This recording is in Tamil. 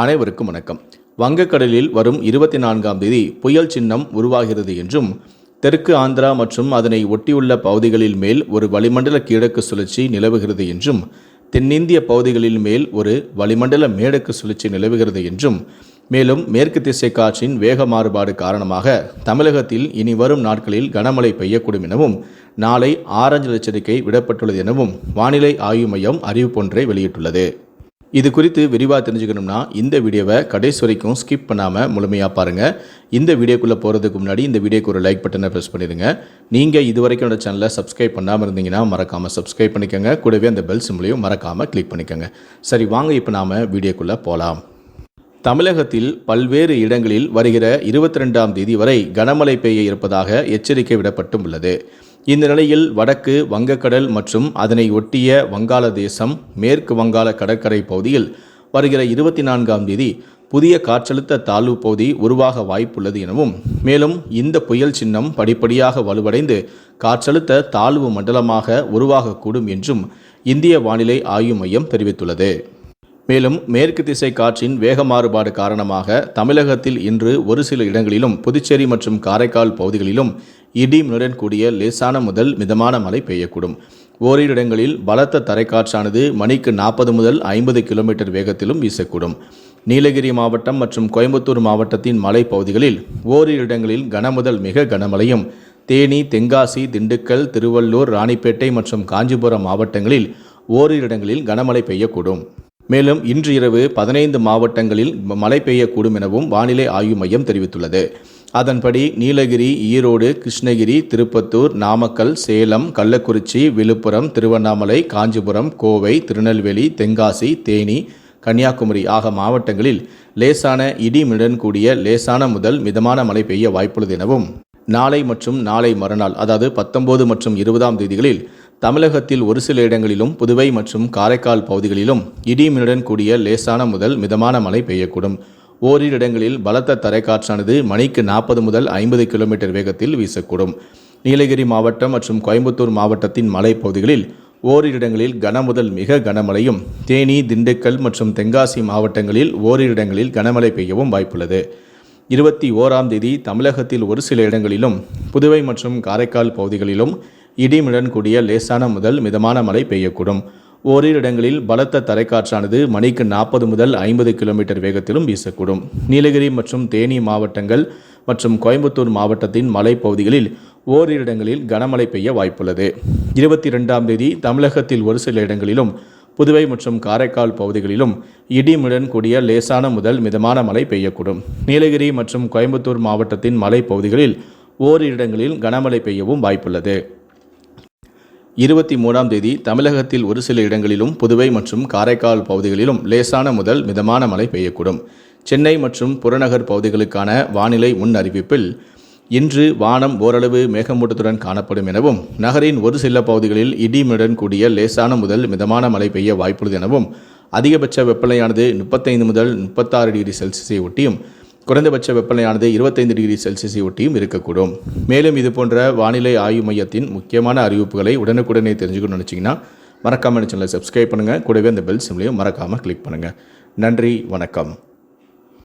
அனைவருக்கும் வணக்கம். வங்கக்கடலில் வரும் இருபத்தி நான்காம் தேதி புயல் சின்னம் உருவாகிறது என்றும் தெற்கு ஆந்திரா மற்றும் அதனை ஒட்டியுள்ள பகுதிகளில் மேல் ஒரு வளிமண்டல கிழக்கு சுழற்சி நிலவுகிறது என்றும் தென்னிந்திய பகுதிகளில் மேல் ஒரு வளிமண்டல மேடக்கு சுழற்சி நிலவுகிறது என்றும் மேலும் மேற்கு திசை காற்றின் வேக மாறுபாடு காரணமாக தமிழகத்தில் இனி வரும் நாட்களில் கனமழை பெய்யக்கூடும் எனவும் நாளை ஆரஞ்சு எச்சரிக்கை விடப்பட்டுள்ளது எனவும் வானிலை ஆய்வு மையம் அறிவிப்பொன்றை வெளியிட்டுள்ளது. இது குறித்து விரிவாக தெரிஞ்சுக்கணும்னா இந்த வீடியோவை கடைசி வரைக்கும் ஸ்கிப் பண்ணாமல் முழுமையாக பாருங்கள் இந்த வீடியோக்குள்ளே போகிறதுக்கு முன்னாடி இந்த வீடியோக்கு ஒரு லைக் பட்டனை ப்ரெஸ் பண்ணிடுங்க. நீங்கள் இது வரைக்கும் என்னோட சேனலை சப்ஸ்கிரைப் பண்ணாமல் இருந்தீங்கன்னா மறக்காமல் சப்ஸ்கிரைப் பண்ணிக்கோங்க. கூடவே அந்த பெல் சிம்லையும் மறக்காமல் கிளிக் பண்ணிக்கோங்க. சரி வாங்க இப்போ நாம் வீடியோக்குள்ளே போகலாம் தமிழகத்தில் பல்வேறு இடங்களில் வருகிற இருபத்தி ரெண்டாம் தேதி வரை கனமழை பெய்ய இருப்பதாக எச்சரிக்கை விடப்பட்டும் உள்ளது. இந்த நிலையில் வடக்கு வங்கக்கடல் மற்றும் அதனை ஒட்டிய வங்காளதேசம் மேற்கு வங்காள கடற்கரை பகுதியில் வருகிற இருபத்தி நான்காம் தேதி புதிய காற்றழுத்த தாழ்வு பகுதி உருவாக வாய்ப்புள்ளது எனவும் மேலும் இந்த புயல் சின்னம் படிப்படியாக வலுவடைந்து காற்றழுத்த தாழ்வு மண்டலமாக உருவாகக்கூடும் என்றும் இந்திய வானிலை ஆய்வு மையம் தெரிவித்துள்ளது. மேலும் மேற்கு திசை காற்றின் வேக மாறுபாடு காரணமாக தமிழகத்தில் இன்று ஒரு சில இடங்களிலும் புதுச்சேரி மற்றும் காரைக்கால் பகுதிகளிலும் இடி மின்னுடன் கூடிய லேசான முதல் மிதமான மழை பெய்யக்கூடும். ஓரிரு இடங்களில் பலத்த தரைக்காற்றானது மணிக்கு நாற்பது முதல் ஐம்பது கிலோமீட்டர் வேகத்திலும் வீசக்கூடும். நீலகிரி மாவட்டம் மற்றும் கோயம்புத்தூர் மாவட்டத்தின் மலைப்பகுதிகளில் ஓரிரு இடங்களில் கனமுதல் மிக கனமழையும் தேனி தென்காசி திண்டுக்கல் திருவள்ளூர் ராணிப்பேட்டை மற்றும் காஞ்சிபுரம் மாவட்டங்களில் ஓரிரு இடங்களில் கனமழை பெய்யக்கூடும். மேலும் இன்று இரவு பதினைந்து மாவட்டங்களில் மழை பெய்யக்கூடும் எனவும் வானிலை ஆய்வு மையம் தெரிவித்துள்ளது. அதன்படி நீலகிரி ஈரோடு கிருஷ்ணகிரி திருப்பத்தூர் நாமக்கல் சேலம் கள்ளக்குறிச்சி விழுப்புரம் திருவண்ணாமலை காஞ்சிபுரம் கோவை திருநெல்வேலி தென்காசி தேனி கன்னியாகுமரி ஆக மாவட்டங்களில் லேசான இடிமிடன் கூடிய லேசான முதல் மிதமான மழை பெய்ய வாய்ப்புள்ளது எனவும் நாளை மற்றும் நாளை மறுநாள் அதாவது பத்தொன்பது மற்றும் இருபதாம் தேதிகளில் தமிழகத்தில் ஒரு சில இடங்களிலும் புதுவை மற்றும் காரைக்கால் பகுதிகளிலும் இடிமின்னுடன் கூடிய லேசான முதல் மிதமான மழை பெய்யக்கூடும். ஓரிரு இடங்களில் பலத்த தரைக்காற்றானது மணிக்கு நாற்பது முதல் ஐம்பது கிலோமீட்டர் வேகத்தில் வீசக்கூடும். நீலகிரி மாவட்டம் மற்றும் கோயம்புத்தூர் மாவட்டத்தின் மலைப்பகுதிகளில் ஓரிரு இடங்களில் கனமுதல் மிக கனமழையும் தேனி திண்டுக்கல் மற்றும் தென்காசி மாவட்டங்களில் ஓரிரு இடங்களில் கனமழை பெய்யவும் வாய்ப்புள்ளது. இருபத்தி ஓராம் தேதி தமிழகத்தில் ஒரு சில இடங்களிலும் புதுவை மற்றும் காரைக்கால் பகுதிகளிலும் இடிமுடன் கூடிய லேசான முதல் மிதமான மழை பெய்யக்கூடும். ஓரிரு இடங்களில் பலத்த தரைக்காற்றானது மணிக்கு நாற்பது முதல் ஐம்பது கிலோமீட்டர் வேகத்திலும் வீசக்கூடும். நீலகிரி மற்றும் தேனி மாவட்டங்கள் மற்றும் கோயம்புத்தூர் மாவட்டத்தின் மலைப்பகுதிகளில் ஓரிரு இடங்களில் கனமழை பெய்ய வாய்ப்புள்ளது. இருபத்தி ரெண்டாம் தேதி தமிழகத்தில் ஒரு சில இடங்களிலும் புதுவை மற்றும் காரைக்கால் பகுதிகளிலும் இடிமுடன் கூடிய லேசான முதல் மிதமான மழை பெய்யக்கூடும். நீலகிரி மற்றும் கோயம்புத்தூர் மாவட்டத்தின் மலைப்பகுதிகளில் ஓரிரு இடங்களில் கனமழை பெய்யவும் வாய்ப்புள்ளது. இருபத்தி மூணாம் தேதி தமிழகத்தில் ஒரு சில இடங்களிலும் புதுவை மற்றும் காரைக்கால் பகுதிகளிலும் லேசான முதல் மிதமான மழை பெய்யக்கூடும். சென்னை மற்றும் புறநகர் பகுதிகளுக்கான வானிலை முன் அறிவிப்பில் இன்று வானம் ஓரளவு மேகமூட்டத்துடன் காணப்படும் எனவும் நகரின் ஒரு சில பகுதிகளில் இடிமுடன் கூடிய லேசான முதல் மிதமான மழை பெய்ய வாய்ப்புள்ளது எனவும் அதிகபட்ச வெப்பநிலையானது முப்பத்தைந்து முதல் முப்பத்தாறு டிகிரி செல்சியஸை ஒட்டியும் குறைந்தபட்ச வெப்பநிலையானது இருபத்தைந்து டிகிரி செல்சியஸை ஒட்டியும் இருக்கக்கூடும். மேலும் இது போன்ற வானிலை ஆய்வு மையத்தின் முக்கியமான அறிவிப்புகளை உடனுக்குடனே தெரிஞ்சுக்கணும்னு நினச்சிங்கன்னா மறக்காமல் சேனலை சப்ஸ்கிரைப் பண்ணுங்கள் கூடவே அந்த பெல் சிம்லையும் மறக்காமல் கிளிக் பண்ணுங்கள் நன்றி வணக்கம்.